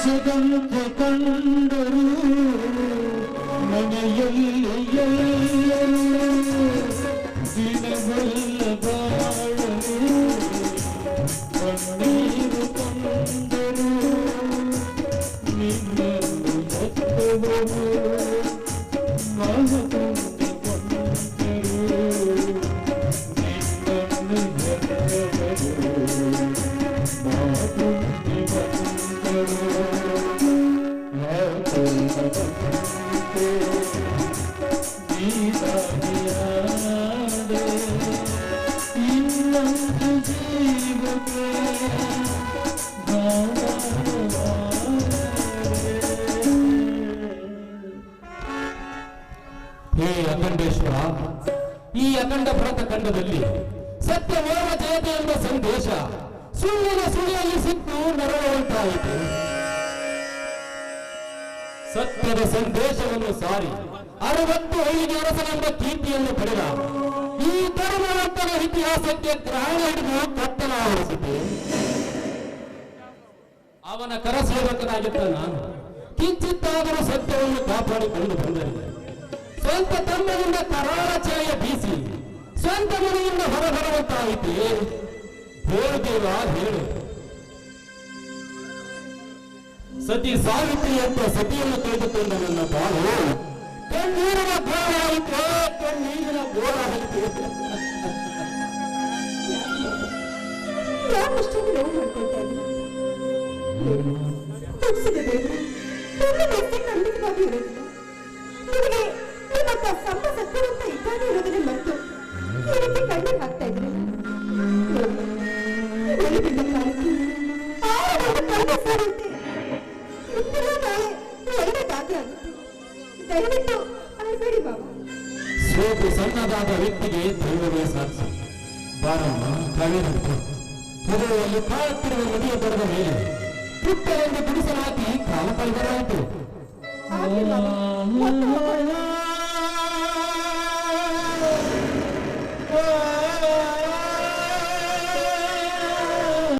ಕನಸದಂತೆ ಕಂಡರು ಮನೆಯಲ್ಲಿ ಎಲ್ಲರೂ ದಿನವೆಲ್ಲ ಬಾಳಲು ಕಣ್ಣೀರು ತಂದರು ನಿನ್ನನ್ನು ಎತ್ತುವರು ಅಖಂಡೇಶ್ವರ ಈ ಅಖಂಡ ಭರತ ಖಂಡದಲ್ಲಿ ಸತ್ಯ ಓರ್ವ ಜಯತೆ ಎಂಬ ಸಂದೇಶ ಸುಳ್ಳಿನ ಸುಳಿಯಲ್ಲಿ ಸಿಕ್ಕು ನರಳುವಂತಾಯಿತು ಸತ್ಯದ ಸಂದೇಶವನ್ನು ಸಾರಿ ಅರವತ್ತು ಐದು ಅರಸನೆಂಬ ಕೀರ್ತಿಯನ್ನು ಪಡೆದ. ಈ ಧರ್ಮವಂತನ ಇತಿಹಾಸಕ್ಕೆ ಗ್ರಹಣ ಹಿಡಿದು ಕತ್ತಲ ಆವರಿಸಿದೆ. ಅವನ ಕರಸೇವಕನಾಗಿದ್ದ ನಾನು. ಕಿಂಚಿತ್ತಾದರೂ ಸತ್ಯವನ್ನು ಕಾಪಾಡಿಕೊಂಡು ಬಂದರಿದೆ ಸ್ವಂತ ತಮ್ಮನಿಂದ ಕರಾಳ ಛಾಯ ಬೀಸಿ, ಸ್ವಂತ ಮನೆಯಿಂದ ಹೊರಬರುವಂತಾಯಿತೆ. ದೇವ ಹೇಳು. ಸತಿ ಸಾವಿತ್ರಿ ಅಂತ ಸತಿಯನ್ನು ಕಳೆದುಕೊಂಡ ನನ್ನ ಬಾಳು. ಕಣ್ಣೀರಿನ ಗೋಳಾಯಿತು ಕಣ್ಣೀರಿನ ಗೋಳಾಯಿತು ಯಾಕಷ್ಟೊಂದು ನೋವು ಮಾಡ್ಕೊಳ್ತಾ ಇದ್ದೀನಿ ದಯವಿಟ್ಟು ಅಳ್ಬೇಡಿ ಬಾಬಾ. ಸೋಪು ಸಣ್ಣದಾದ ವ್ಯಕ್ತಿಗೆ ದೈವವೇ ಸಾಕ್ಷಿ. ಬಾರಮ್ಮ ಕಳೆದು ಹೃದಯದಲ್ಲಿ ಕಾಯುತ್ತಿರುವ ನದಿಯ ದರದ ಮೇಲೆ ಪುಟ್ಟರೆಂದು ಗುಡಿಸಲಾಗಿ ಕಾಲ ಕಳೆದರಾಯಿತು.